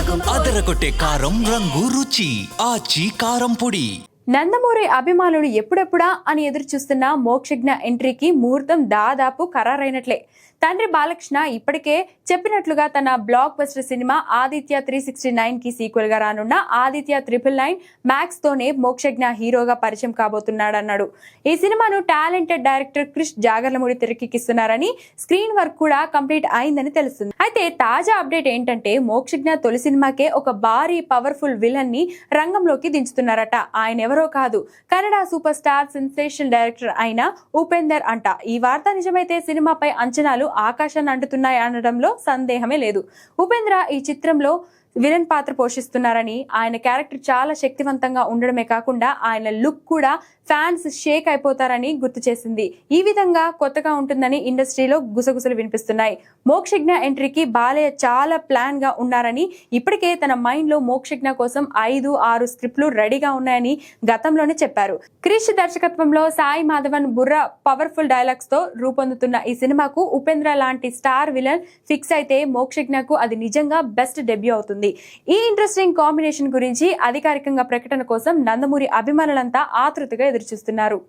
అదరగొట్టే కారం రంగు రుచి ఆచి కారం పొడి. నందమూరి అభిమానులు ఎప్పుడెప్పుడా అని ఎదురు చూస్తున్న మోక్షజ్ఞ ఎంట్రీకి ముహూర్తం దాదాపు ఖరారైనట్లే. తండ్రి బాలకృష్ణ ఇప్పటికే చెప్పినట్లుగా తన బ్లాక్ బస్టర్ సినిమా ఆదిత్య త్రీ సిక్స్టీ నైన్కి సీక్వెల్గా రానున్న ఆదిత్య త్రిపుల్ నైన్ మ్యాక్స్ తోనే మోక్షజ్ఞ హీరోగా పరిచయం కాబోతున్నాడన్నాడు. ఈ సినిమాను టాలెంటెడ్ డైరెక్టర్ క్రిష్ జాగర్లమూడి తెరకెక్కిస్తున్నారని స్క్రీన్ వర్క్ కూడా కంప్లీట్ అయిందని తెలుస్తుంది. అయితే తాజా అప్డేట్ ఏంటంటే మోక్షజ్ఞ తొలి సినిమాకే ఒక భారీ పవర్ఫుల్ విలన్ని రంగంలోకి దించుతున్నారట. ఆయన ఎవరో కాదు Kannada super star sensation director అయిన ఉపేందర్ అంట. ఈ వార్త నిజమైతే సినిమాపై అంచనాలు ఆకాశాన్ని అంటున్నాయి అనడంలో సందేహమే లేదు. ఉపేంద్ర ఈ చిత్రంలో విలన్ పాత్ర పోషిస్తున్నారని ఆయన క్యారెక్టర్ చాలా శక్తివంతంగా ఉండడమే కాకుండా ఆయన లుక్ కూడా ఫ్యాన్స్ షేక్ అయిపోతారని గుర్తు చేసింది. ఈ విధంగా కొత్తగా ఉంటుందని ఇండస్ట్రీలో గుసగుసలు వినిపిస్తున్నాయి. మోక్షజ్ఞ ఎంట్రీకి బాలయ్య చాలా ప్లాన్గా ఉన్నారని ఇప్పటికే తన మైండ్లో మోక్షజ్ఞ కోసం ఐదు ఆరు స్క్రిప్ట్లు రెడీగా ఉన్నాయని గతంలోనే చెప్పారు. క్రిష్ దర్శకత్వంలో సాయి మాధవన్ బుర్ర పవర్ఫుల్ డైలాగ్స్తో రూపొందుతున్న ఈ సినిమాకు ఉపేంద్ర లాంటి స్టార్ విలన్ ఫిక్స్ అయితే మోక్షజ్ఞకు అది నిజంగా బెస్ట్ డెబ్యూ అవుతుంది. ఈ ఇంట్రెస్టింగ్ కాంబినేషన్ గురించి అధికారికంగా ప్రకటన కోసం నందమూరి అభిమానులంతా ఆతృతగా ఎదురుచూస్తున్నారు.